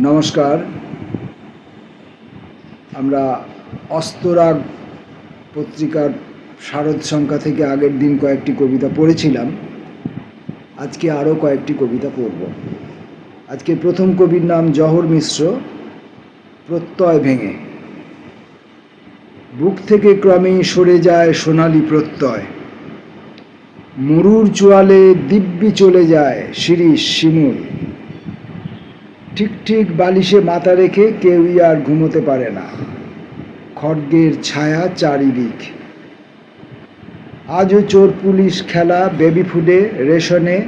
নমস্কার। আমরা অস্তরাগ পত্রিকার শারদ সংখ্যা থেকে আগের দিন কয়েকটি কবিতা পড়েছিলাম। আজকে আরও কয়েকটি কবিতা পড়ব। আজকে প্রথম কবির নাম জহর মিশ্র, প্রত্যয় ভেঙে। বুক থেকে ক্রমেই সরে যায় সোনালি প্রত্যয়। মরুর চোয়ালে দিব্যি চলে যায় শিরিষ শিমুল। ঠিক ঠিক বালিশে মাথা রেখে কেউই আর ঘুমোতে পারে না। খড়গের ছায়া চারিদিক। আজও চোর পুলিশ খেলা, বেবি ফুডে, রেশনে,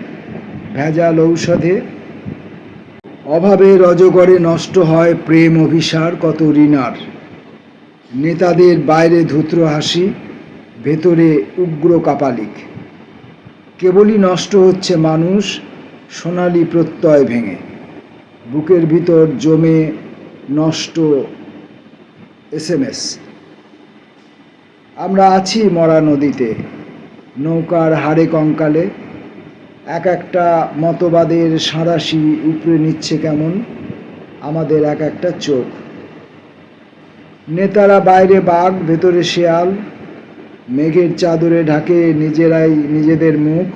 ভেজাল ঔষধে। অভাবে রজগরে নষ্ট হয় প্রেম অভিসার, কত ঋণার। নেতাদের বাইরে ধূত্র হাসি, ভেতরে উগ্র কাপালিক। কেবলই নষ্ট হচ্ছে মানুষ, সোনালি প্রত্যয় ভেঙে। বুকের ভিতর জমে নষ্ট এসএমএস। আমরা আছি মরা নদীতে, নৌকার হাড়ে কঙ্কালে। এক একটা মতবাদের সাঁড়াশি উপরে নিচ্ছে কেমন, আমাদের এক একটা চোখ। নেতারা বাইরে বাঘ, ভেতরে শেয়াল, মেঘের চাদরে ঢাকে নিজেরাই নিজেদের মুখ।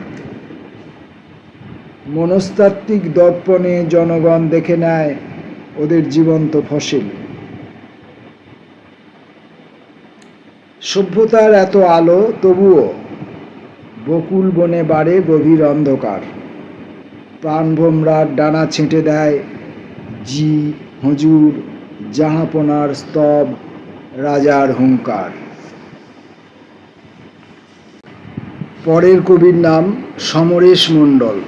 মনস্তাত্ত্বিক দর্পণে জনগণ দেখে নেয় ওদের জীবন্ত ফসিল। সভ্যতার এত আলো, তবুও বকুল বনে বাড়ে গভীর অন্ধকার। প্রাণভোমরার ডানা ছেঁটে দেয় জি, হুজুর, জাহাপনার স্তব, রাজার হুঙ্কার। পরের কবির নাম সমরেশ মণ্ডল।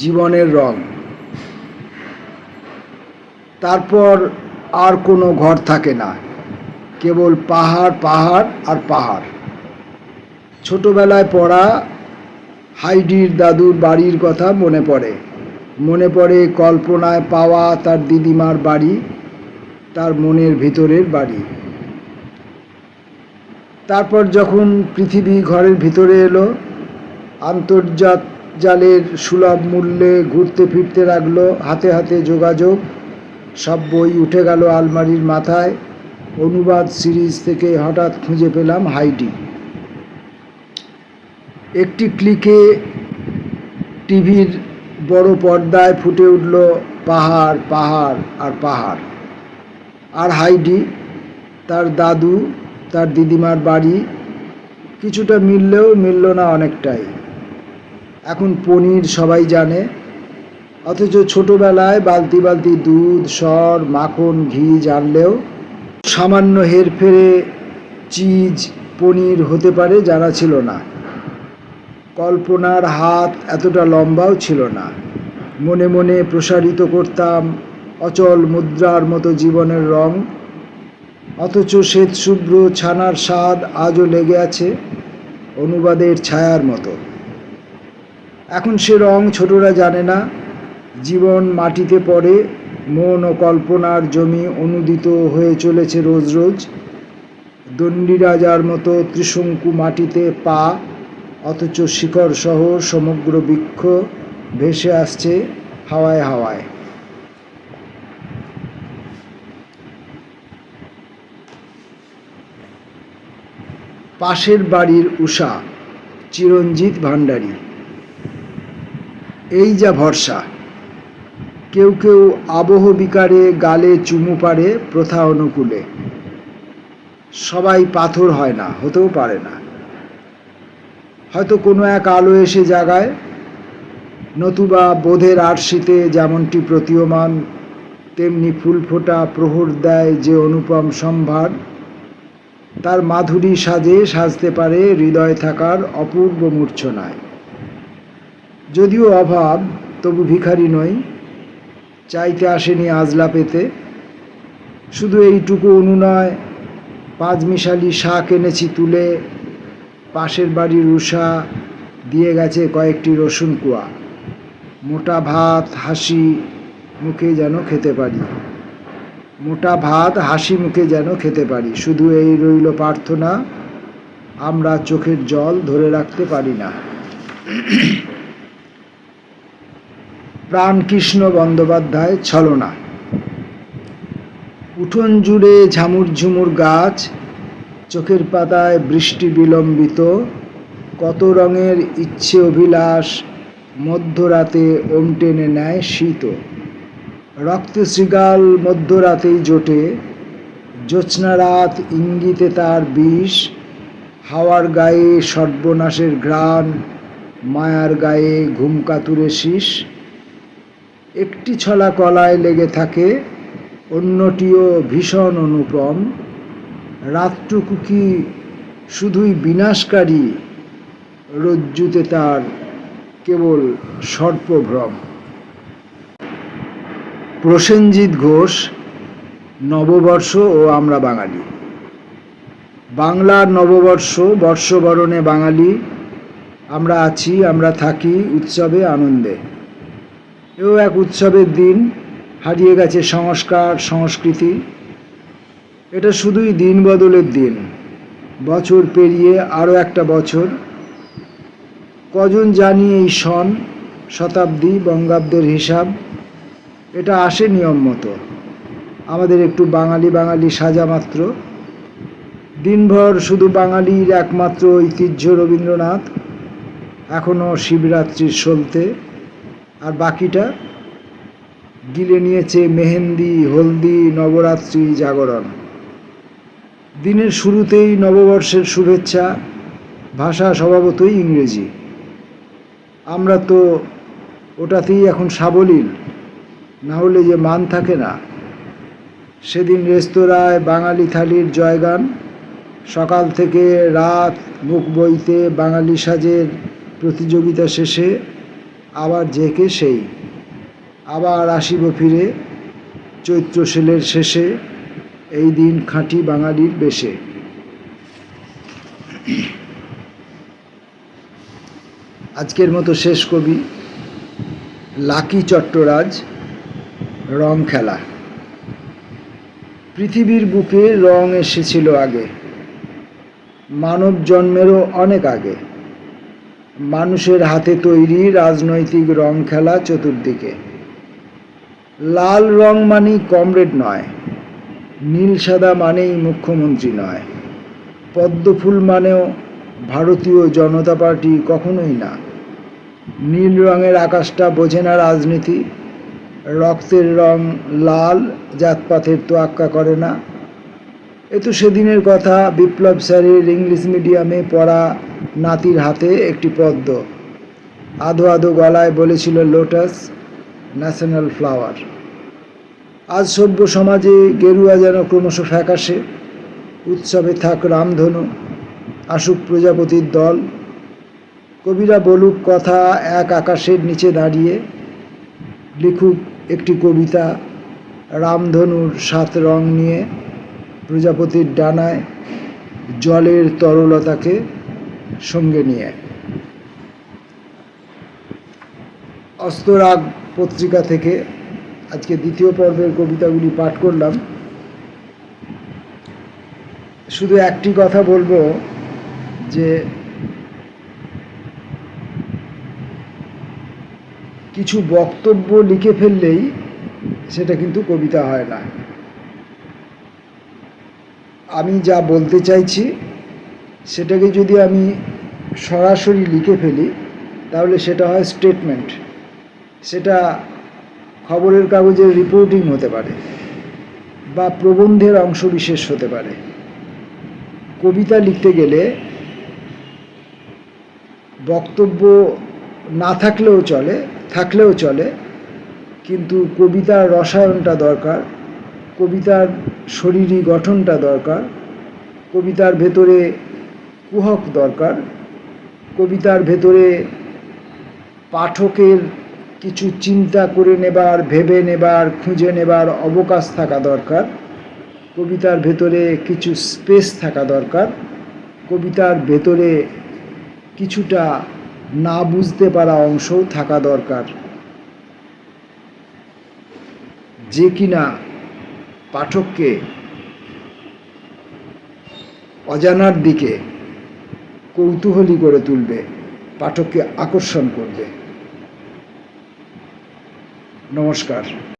জীবনের রং। তারপর আর কোনো ঘর থাকে না। কেবল পাহাড় পাহাড় আর পাহাড়। ছোটবেলায় পড়া হাইডির দাদুর বাড়ির কথা মনে পড়ে। মনে পড়ে কল্পনায় পাওয়া তার দিদিমার বাড়ি, তার মনের ভিতরের বাড়ি। তারপর যখন পৃথিবী ঘরের ভিতরে এলো, আন্তর্জাত জালের সুলভ মূল্যে ঘুরতে ফিরতে লাগল। হাতে হাতে যোগাযোগ, সব বই উঠে গেল আলমারির মাথায়। অনুবাদ সিরিজ থেকে হঠাৎ খুঁজে পেলাম হাইডি। একটি ক্লিকে টিভির বড় পর্দায় ফুটে উঠল পাহাড় পাহাড় আর পাহাড়। আর হাইডি, তার দাদু, তার দিদিমার বাড়ি, কিছুটা মিললেও মিলল না অনেকটাই। এখন পনির সবাই জানে। অথচ ছোটবেলায় বালতি বালতি দুধ, সর, মাখন, ঘি জানলেও সামান্য হেরফেরে চিজ, পনির হতে পারে জানা ছিল না। কল্পনার হাত এতটা লম্বাও ছিল না। মনে মনে প্রসারিত করতাম অচল মুদ্রার মতো জীবনের রং। অথচ শ্বেত শুভ্র ছানার স্বাদ আজও লেগে আছে অনুবাদের ছায়ার মতো। এখন সে রং ছোটরা জানে না। জীবন মাটিতে পড়ে, মন ও কল্পনার জমি অনুদিত হয়ে চলেছে রোজ রোজ। দণ্ডী রাজার মতো ত্রিশঙ্কু মাটিতে পা, অথচ শিখর সহ সমগ্র বৃক্ষ ভেসে আসছে হাওয়ায় হাওয়ায়। পাশের বাড়ির উষা, চিরঞ্জিত ভাণ্ডারী। এই যা ভরসা। কেউ কেউ আবহ বিকারে গালে চুমু পারে প্রথা অনুকূলে। সবাই পাথর হয় না, হতেও পারে না। হয়তো কোনো এক আলো এসে জাগায়, নতুবা বোধের আরশিতে যেমনটি প্রতীয়মান, তেমনি ফুল ফোটা প্রহর দেয় যে অনুপম সম্ভার। তার মাধুরী সাজে সাজতে পারে হৃদয় থাকার অপূর্ব মূর্ছনায়। যদিও অভাব, তবু ভিখারি নই। চাইতে আসেনি আজলা পেতে। শুধু এইটুকু অনুনয় পাঁচ মিশালি শাক এনেছি তুলে। পাশের বাড়ির উষা, দিয়ে গেছে কয়েকটি রসুন কুয়া। মোটা ভাত, হাসি মুখে যেন খেতে পারি। মোটা ভাত, হাসি মুখে যেন খেতে পারি। শুধু এই রইল প্রার্থনা, আমরা চোখের জল ধরে রাখতে পারি না। প্রাণকৃষ্ণ বন্দ্যোপাধ্যায় ছলনা। উঠোন জুড়ে ঝামুর ঝুমুর গাছ, চোখের পাতায় বৃষ্টি বিলম্বিত, কত রঙের ইচ্ছে অভিলাষ মধ্যরাতে ওম টেনে নেয় শীত। রক্তে শৃগাল মধ্যরাতেই জোটে, জ্যোৎস্না রাত ইঙ্গিতে তার বিষ, হাওয়ার গায়ে সর্বনাশের ঘ্রাণ, মায়ার গায়ে ঘুমকাতুরে শীষ। একটি ছলা কলায় লেগে থাকে, অন্যটিও ভীষণ অনুপম। রাতটুকু কি শুধুই বিনাশকারী? রজ্জুতে তার কেবল সর্পভ্রম। প্রসেনজিৎ ঘোষ, নববর্ষ ও আমরা বাঙালি। বাংলার নববর্ষ, বর্ষবরণে বাঙালি। আমরা আছি, আমরা থাকি, উৎসবে, আনন্দে। এও এক উৎসবের দিন। হারিয়ে গেছে সংস্কার, সংস্কৃতি। এটা শুধুই দিন বদলের দিন। বছর পেরিয়ে আরও একটা বছর। কজন জানি এই সন, শতাব্দী, বঙ্গাব্দের হিসাব। এটা আসে নিয়ম মতো। আমাদের একটু বাঙালি বাঙালি সাজা মাত্র। দিনভর শুধু বাঙালির একমাত্র ঐতিহ্য রবীন্দ্রনাথ। এখনও শিবরাত্রির সলতে। আর বাকিটা গিলে নিয়েছে মেহেন্দি, হলদি, নবরাত্রি জাগরণ। দিনের শুরুতেই নববর্ষের শুভেচ্ছা, ভাষা স্বভাবতই ইংরেজি। আমরা তো ওটাতেই এখন সাবলীল, না হলে যে মান থাকে না। সেদিন রেস্তোরাঁয় বাঙালি থালির জয়গান, সকাল থেকে রাত মুখ বইতে বাঙালি সাজের প্রতিযোগিতা শেষে আবার জেকে সেই। আবার আসিব ফিরে চৈত্র সেলের শেষে, এই দিন খাঁটি বাঙালির বেশে। আজকের মতো শেষ কবি লাকি চট্টরাজ, রং খেলা। পৃথিবীর বুকে রং এসেছিল আগে, মানব জন্মেরও অনেক আগে। মানুষের হাতে তৈরি রাজনৈতিক রং খেলা চতুর্দিকে। লাল রং মানেই কমরেড নয়, নীল সাদা মানেই মুখ্যমন্ত্রী নয়। পদ্মফুল মানেও ভারতীয় জনতা পার্টি কখনোই না। নীল রঙের আকাশটা বোঝে না রাজনীতি, রক্তের রং লাল, জাতপাতের তোয়াক্কা করে না। এ তো সেদিনের কথা বিপ্লব স্যারের ইংলিশ মিডিয়ামে পড়া নাতির হাতে একটি পদ্ম। আধো আধো গলায় বলেছিল লোটাস ন্যাশনাল ফ্লাওয়ার। আজ সভ্য সমাজে গেরুয়া যেন ক্রমশ ফ্যাকাশে। উৎসবে থাক রামধনু, আসুক প্রজাপতির দল। কবিরা বলুক কথা এক আকাশের নিচে দাঁড়িয়ে। লিখুক একটি কবিতা রামধনুর সাত রং নিয়ে। প্রজাপতির ডানায় জলের তরলতাকে সঙ্গে নিয়ে। অস্তরাগ পত্রিকা থেকে আজকে দ্বিতীয় পর্বের কবিতাগুলি পাঠ করলাম। শুধু একটি কথা বলব, যে কিছু বক্তব্য লিখে ফেললেই সেটা কিন্তু কবিতা হয় না। আমি যা বলতে চাইছি, সেটাকে যদি আমি সরাসরি লিখে ফেলি, তাহলে সেটা হয় স্টেটমেন্ট সেটা খবরের কাগজের রিপোর্টিং হতে পারে বা প্রবন্ধের অংশবিশেষ হতে পারে। কবিতা লিখতে গেলে বক্তব্য না থাকলেও চলে থাকলেও চলে, কিন্তু কবিতার রসায়নটা দরকার। কবিতার শরীরী গঠনটা দরকার, কবিতার ভেতরে কুহক দরকার, কবিতার ভেতরে পাঠকের কিছু চিন্তা করে নেবার, ভেবে নেবার, খুঁজে নেবার অবকাশ থাকা দরকার, কবিতার ভেতরে কিছু স্পেস থাকা দরকার, কবিতার ভেতরে কিছুটা না বুঝতে পারা অংশও থাকা দরকার। যে কিনা পাঠককে অজানার দিকে কৌতূহলী করে তুলবে পাঠককে আকর্ষণ করবে। নমস্কার।